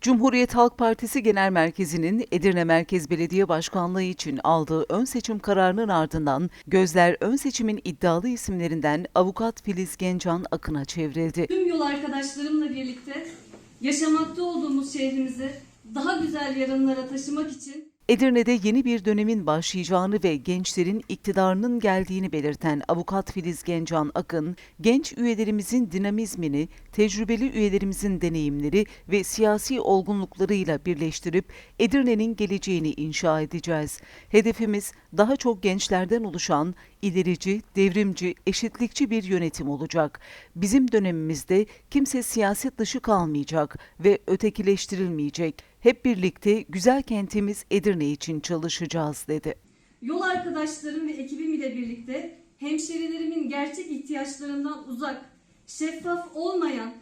Cumhuriyet Halk Partisi Genel Merkezi'nin Edirne Merkez Belediye Başkanlığı için aldığı ön seçim kararının ardından gözler ön seçimin iddialı isimlerinden avukat Filiz Gencan Akın'a çevrildi. Tüm yol arkadaşlarımla birlikte yaşamakta olduğumuz şehrimizi daha güzel yarınlara taşımak için Edirne'de yeni bir dönemin başlayacağını ve gençlerin iktidarının geldiğini belirten avukat Filiz Gencan Akın, genç üyelerimizin dinamizmini, tecrübeli üyelerimizin deneyimleri ve siyasi olgunluklarıyla birleştirip Edirne'nin geleceğini inşa edeceğiz. Hedefimiz daha çok gençlerden oluşan ilerici, devrimci, eşitlikçi bir yönetim olacak. Bizim dönemimizde kimse siyaset dışı kalmayacak ve ötekileştirilmeyecek. Hep birlikte güzel kentimiz Edirne için çalışacağız dedi. yol arkadaşlarım ve ekibim ile birlikte hemşerilerimin gerçek ihtiyaçlarından uzak, şeffaf olmayan